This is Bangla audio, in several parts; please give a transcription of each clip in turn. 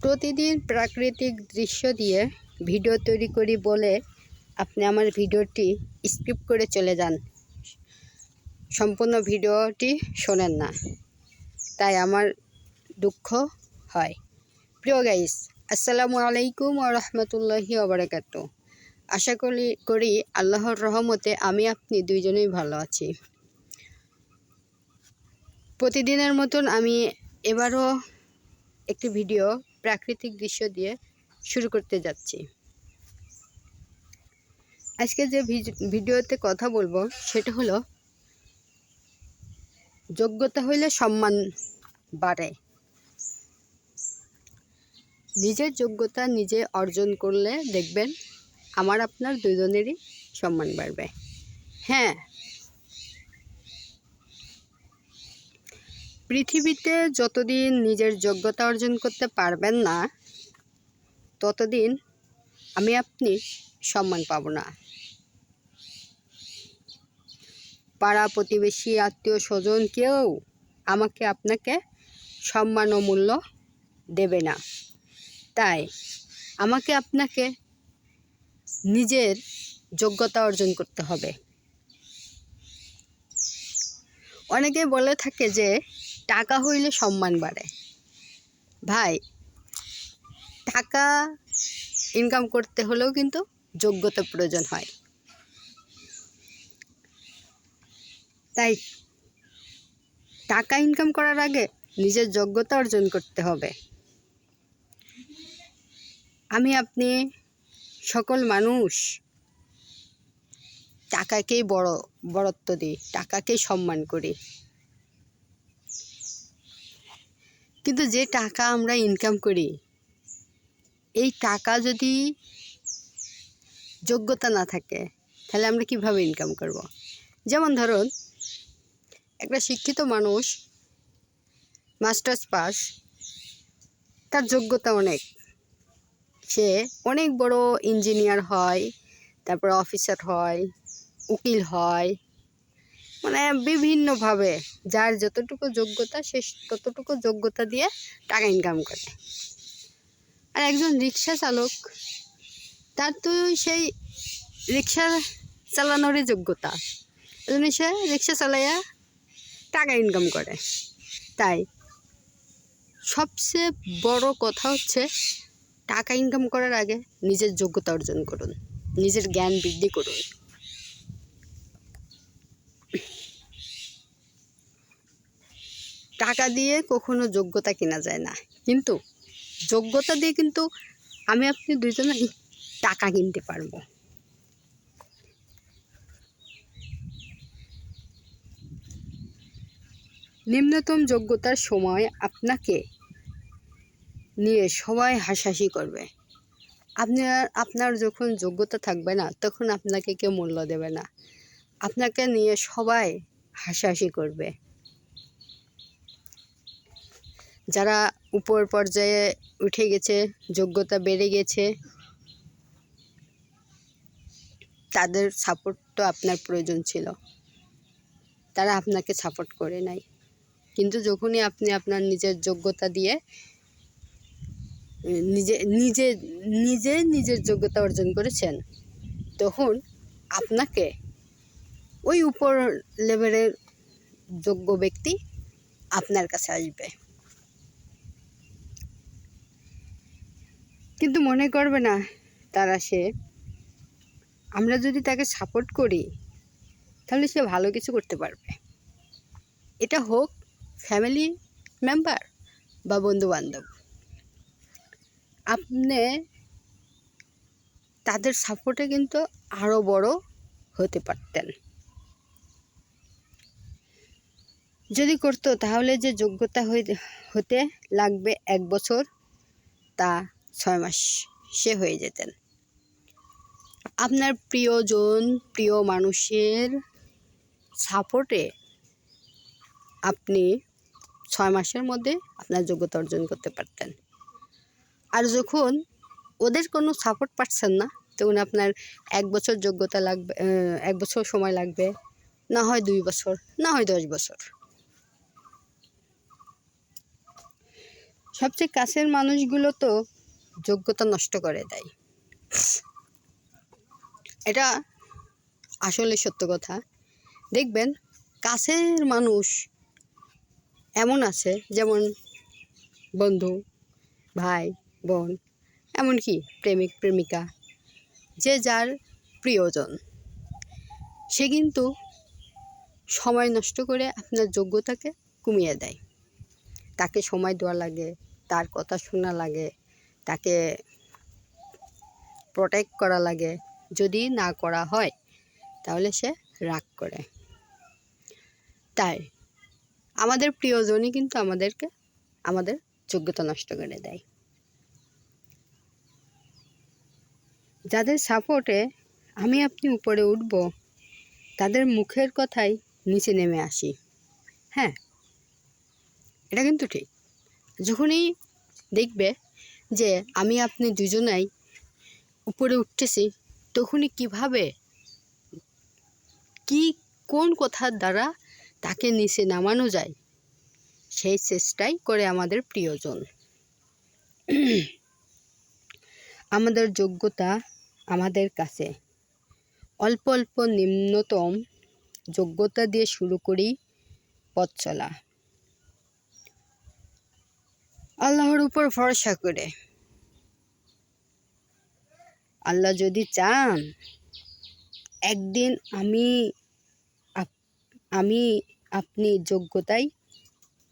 প্রতিদিন প্রাকৃতিক দৃশ্য দিয়ে ভিডিও তৈরি করি বলে আপনি আমার ভিডিওটি স্কিপ করে চলে যান। সম্পূর্ণ ভিডিওটি শোনেন না। তাই আমার দুঃখ হয়। প্রিয় গাইস আসসালামু আলাইকুম ও রহমতুল্লাহি ওবরাকাত আশা করি করি আল্লাহর রহমতে আমি আপনি দুইজনেই ভালো আছি। প্রতিদিনের মতন আমি এবারও একটি ভিডিও প্রাকৃতিক দৃশ্য দিয়ে শুরু করতে যাচ্ছি। আজকে যে ভিডিওতে কথা বলব সেটা হলো, যোগ্যতা হইলে সম্মান বাড়ে। নিজের যোগ্যতা নিজে অর্জন করলে দেখবেন আমার, আপনার দুজনেরই সম্মান বাড়বে। হ্যাঁ পৃথিবীতে যতদিন নিজের যোগ্যতা অর্জন করতে পারবেন না, ততদিন আমি আপনি সম্মান পাব না। পাড়া প্রতিবেশী, আত্মীয় স্বজন কেউ আমাকে আপনাকে সম্মান ও মূল্য দেবে না। তাই আমাকে আপনাকে নিজের যোগ্যতা অর্জন করতে হবে। অনেকে বলে থাকে যে টাকা হইলে সম্মান বাড়ে। ভাই, টাকা ইনকাম করতে হলেও কিন্তু যোগ্যতা প্রয়োজন হয়। তাই টাকা ইনকাম করার আগে নিজের যোগ্যতা অর্জন করতে হবে। আমি, আপনি সকল মানুষ টাকাকেই বড়, বড়ত্ব দিই, টাকাকেই সম্মান করি। কিন্তু যে টাকা আমরা ইনকাম করি, এই টাকা যদি যোগ্যতা না থাকে, তাহলে আমরা কীভাবে ইনকাম করব। যেমন ধরুন, একটা শিক্ষিত মানুষ মাস্টার্স পাস তার যোগ্যতা অনেক সে অনেক বড় ইঞ্জিনিয়ার হয়, তারপর অফিসার হয়, উকিল হয় মানে বিভিন্নভাবে যার যতটুকু যোগ্যতা, সে ততটুকু যোগ্যতা দিয়ে টাকা ইনকাম করে। আর একজন রিক্সা চালক, তার তো সেই রিক্সা চালানোরই যোগ্যতা। এই জন্য সে রিক্সা চালাইয়া টাকা ইনকাম করে। তাই সবচেয়ে বড় কথা হচ্ছে টাকা ইনকাম করার আগে নিজের যোগ্যতা অর্জন করুন, নিজের জ্ঞান বৃদ্ধি করুন। টাকা দিয়ে কখনো যোগ্যতা কেনা যায় না। কিন্তু যোগ্যতা দিয়ে কিন্তু আমি আপনি দুজনেই টাকা কিনতে পারব। নিম্নতম যোগ্যতার সময় আপনাকে নিয়ে সবাই হাসাহাসি করবে। আপনার আপনার যখন যোগ্যতা থাকবে না, তখন আপনাকে কেউ মূল্য দেবে না। আপনাকে নিয়ে সবাই হাসাহাসি করবে। যারা উপর পর্যায়ে উঠে গেছে, যোগ্যতা বেড়ে গেছে, তাদের সাপোর্ট তো আপনার প্রয়োজন ছিল। তারা আপনাকে সাপোর্ট করে নাই। কিন্তু যখনই আপনি আপনার নিজের যোগ্যতা দিয়ে, নিজে নিজে নিজে নিজের যোগ্যতা অর্জন করেছেন, তখন আপনাকে ওই উপর লেভেলের যোগ্য ব্যক্তি আপনার কাছে আসবে। কিন্তু মনে করবে না তারা সে। আমরা যদি তাকে সাপোর্ট করি, তাহলে সে ভালো কিছু করতে পারবে। এটা হোক ফ্যামিলি মেম্বার বা বন্ধু বান্ধব আপনি তাদের সাপোর্টে কিন্তু আরও বড় হতে পারতেন। যদি করতো, তাহলে যে যোগ্যতা হতে লাগবে এক বছর, তা ছয় মাস সে হয়ে যেতেন। আপনার প্রিয়জন, প্রিয় মানুষের সাপোর্টে আপনি ছয় মাসের মধ্যে আপনার যোগ্যতা অর্জন করতে পারতেন। আর যখন ওদের কোনো সাপোর্ট পাচ্ছেন না, তখন আপনার এক বছর যোগ্যতা লাগবে এক বছর সময় লাগবে, না হয় দুই বছর, না হয় দশ বছর। সবচেয়ে কাছের মানুষগুলো তো যোগ্যতা নষ্ট করে দেয়। এটা আসলে সত্য কথা। দেখবেন কাছের মানুষ এমন আছে, যেমন বন্ধু, ভাই, বোন, এমনকি প্রেমিক, প্রেমিকা, যে যার প্রিয়জন। সে কিন্তু সময় নষ্ট করে আপনার যোগ্যতাকে কমিয়ে দেয়। তাকে সময় দেওয়া লাগে, তার কথা শোনা লাগে তাকে প্রোটেক্ট করা লাগে। যদি না করা হয়, তাহলে সে রাগ করে। তাই আমাদের প্রিয়জনই কিন্তু আমাদেরকে, আমাদের যোগ্যতা নষ্ট করে দেয়। যাদের সাপোর্টে আমি আপনি উপরে উঠব, তাদের মুখের কথাই নিচে নেমে আসি। হ্যাঁ এটা কিন্তু ঠিক। যখনই দেখবে যে আমি আপনি দুজনাই উপরে উঠতেছি, তখনই কীভাবে, কি, কোন কথার দ্বারা তাকে নিচে নামানো যায়, সেই চেষ্টাই করে আমাদের প্রিয়জন। আমাদের যোগ্যতা আমাদের কাছে। অল্প অল্প নিম্নতম যোগ্যতা দিয়ে শুরু করি পথ চলা। আল্লাহর উপর ভরসা করে। আল্লাহ যদি চান, একদিন আমি আমি আপনি যোগ্যতায়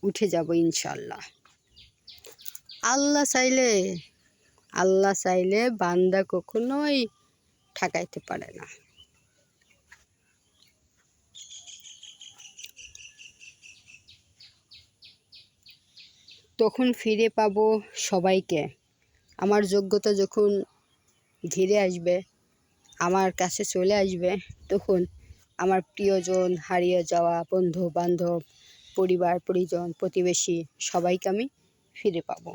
উঠে যাব ইনশাল্লাহ আল্লাহ চাইলে আল্লাহ চাইলে বান্দা কখনোই ঠকাইতে পারে না। তখন ফিরে পাবো সবাইকে। আমার যোগ্যতা যখন ঘিরে আসবে, আমার কাছে চলে আসবে, তখন আমার প্রিয়জন হারিয়ে যাওয়া বন্ধু বান্ধব পরিবার, পরিজন, প্রতিবেশী সবাইকে আমি ফিরে পাবো।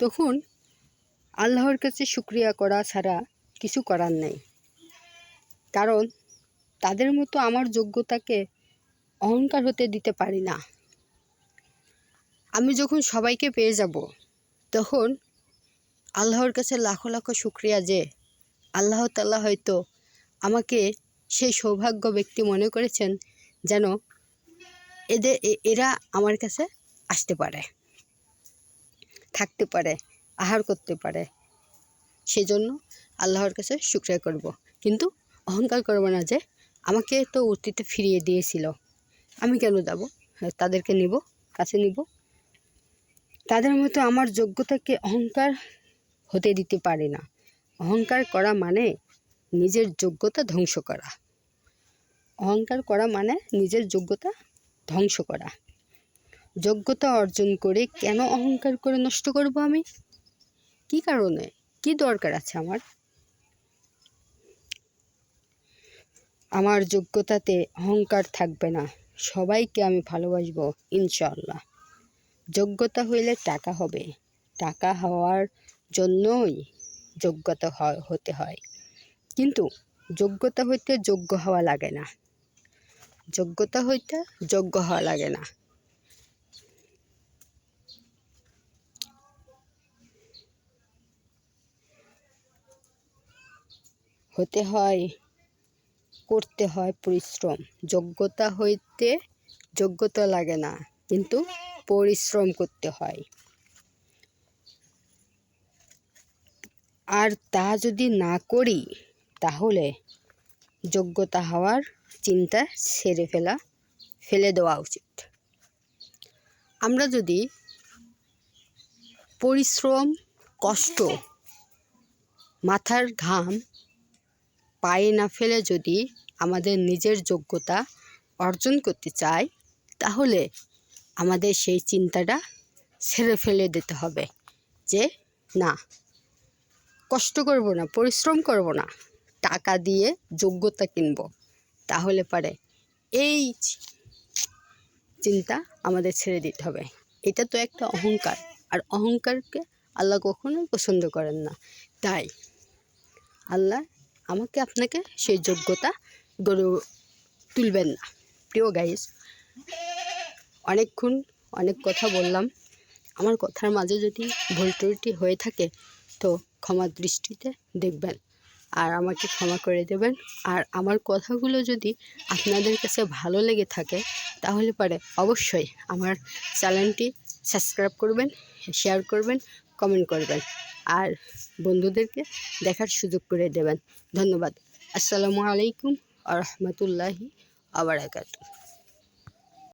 তখন আল্লাহর কাছে শুক্রিয়া করা ছাড়া কিছু করার নেই। কারণ তাদের মতো আমার যোগ্যতাকে অহংকার হতে দিতে পারি না। আমি যখন সবাইকে পেয়ে যাব, তখন আল্লাহর কাছে লাখো লাখো শুক্রিয়া যে আল্লাহ তাল্লাহ হয়তো আমাকে সেই সৌভাগ্য ব্যক্তি মনে করেছেন যেন এদের এরা আমার কাছে আসতে পারে, থাকতে পারে, আহার করতে পারে। সেজন্য আল্লাহর কাছে শুক্রিয়া করব। কিন্তু অহংকার করব না যে আমাকে তো অতীতে ফিরিয়ে দিয়েছিল। আমি কেন যাব? তাদেরকে নিব, কাছে নিব। তাদের মতো আমার যোগ্যতাকে অহংকার হতে দিতে পারে না। অহংকার করা মানে নিজের যোগ্যতা ধ্বংস করা। অহংকার করা মানে নিজের যোগ্যতা ধ্বংস করা। যোগ্যতা অর্জন করে কেন অহংকার করে নষ্ট করব আমি? কি কারণে? কি দরকার আছে আমার? আমার যোগ্যতাতে অহংকার থাকবে না। সবাইকে আমি ভালোবাসবো ইনশাল্লাহ যোগ্যতা হইলে টাকা হবে। টাকা হওয়ার জন্যই যোগ্যতা হতে হয়। কিন্তু যোগ্যতা হইতে যোগ্য হওয়া লাগে না। যোগ্যতা হইতে যোগ্য হওয়া লাগে না। হতে হয় করতে হয় পরিশ্রম। যোগ্যতা হইতে যোগ্যতা লাগে না, কিন্তু পরিশ্রম করতে হয়। আর তা যদি না করি, তাহলে যোগ্যতা হওয়ার চিন্তা ছেড়ে ফেলা, ফেলে দেওয়া উচিত। আমরা যদি পরিশ্রম, কষ্ট, মাথার ঘাম পায়ে না ফেলে যদি আমাদের নিজের যোগ্যতা অর্জন করতে চাই তাহলে আমাদের সেই চিন্তাটা ছেড়ে ফেলে দিতে হবে যে, না, কষ্ট করব না, পরিশ্রম করব না, টাকা দিয়ে যোগ্যতা কিনব। তাহলে পারে এই চিন্তা আমাদের ছেড়ে দিতে হবে। এটা তো একটা অহংকার, আর অহংকারকে আল্লাহ কখনোই পছন্দ করেন না। তাই আল্লাহ আমাকে আপনাকে সেই যোগ্যতা গড়ে তুলবেন না। প্রিয় গাইস অনেকক্ষণ অনেক কথা বললাম। আমার কথার মাঝে যদি ভুল ত্রুটি হয়ে থাকে, তো ক্ষমা দৃষ্টিতে দেখবেন আর আমাকে ক্ষমা করে দেবেন। আর আমার কথাগুলো যদি আপনাদের কাছে ভালো লেগে থাকে, তাহলে পরে অবশ্যই আমার চ্যানেলটি সাবস্ক্রাইব করবেন শেয়ার করবেন কমেন্ট করবেন। আর বন্ধুদেরকে দেখার সুযোগ করে দেবেন। ধন্যবাদ। আসসালামু আলাইকুম আ রহমতুল্লাহি আবরাকাতু